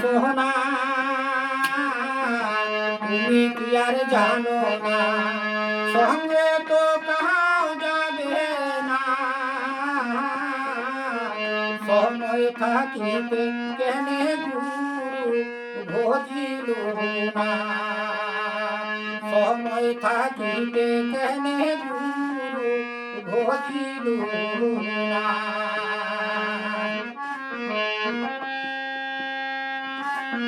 সোহনা, তুমি কি আর জানো না? সঙ্গে তো কাহাও যাবে না। সময় থাকিতে কেনে ভজিল না। সময় থাকিতে কেনে ভজিল না। এই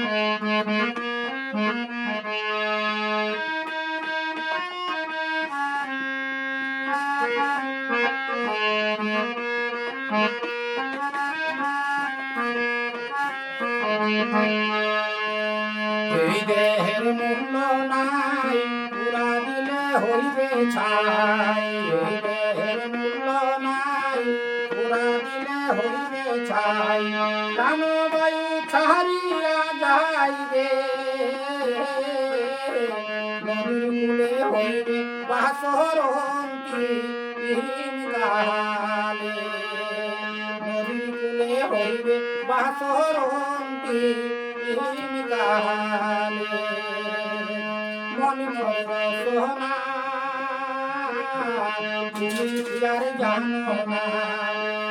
দেহের মূল্য নাই, পুরা দিলে হইবে ছাই। এই দেহের মূল্য নাই, পুরা দিলে হইবে ছাই। প্রাণবায়ু ছাড়িয়া যাইবে নদীর কূলে হইবে বাসরন্তি হীন গালে নদীর কূলে হইবে হীন গালে মন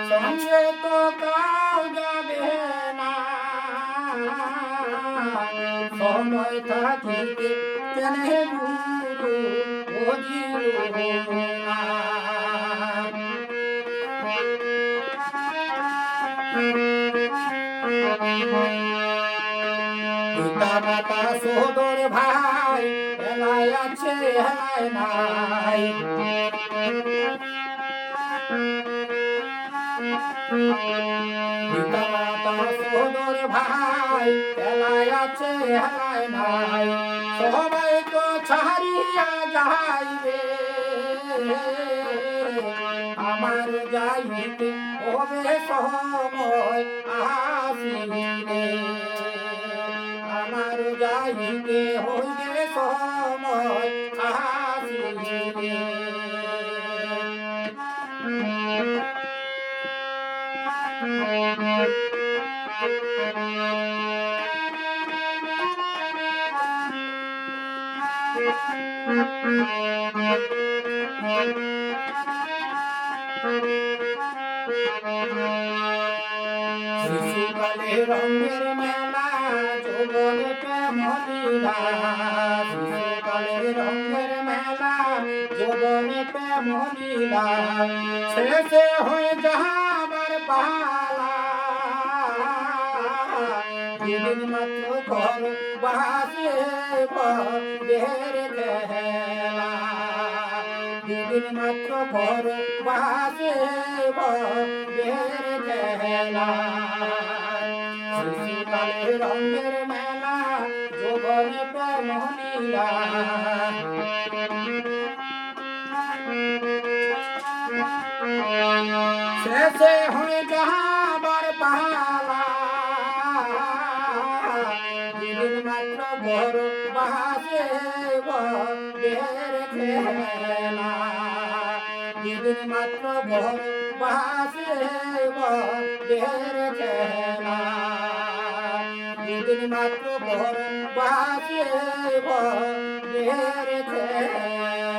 সঙ্গে তো থাকিতে কেনে গুরু না পিতা মাতা সোদর ভাই এলাই আছে এলাই নাই ভাই এলাই আছে এলাই নাই সবাই তো ছাড়িয়া যাইবে আমার যাইতে হবে সময় আসিবে আমার যাইতে হইবে সময় শিশুকালে রঙের মেলা যৌবনে প্রেম লীলা। শিশুকালে রঙের মেলা শেষে হয়ে যাবার পালা যেদিন মাত্র ঘর বাসে বের খেলা যেদিন মাত্র ঘর বাসে বের খেলা শিশুকালে রঙের মেলা যৌবনে প্রেম শেষে হয়ে পালা যেদিন মাত্র বড় বাসে বের খেলা। যেদিন মাত্র বড় বাসে বের খেলা। যেদিন মাত্র বড় বাসে বের খেলা।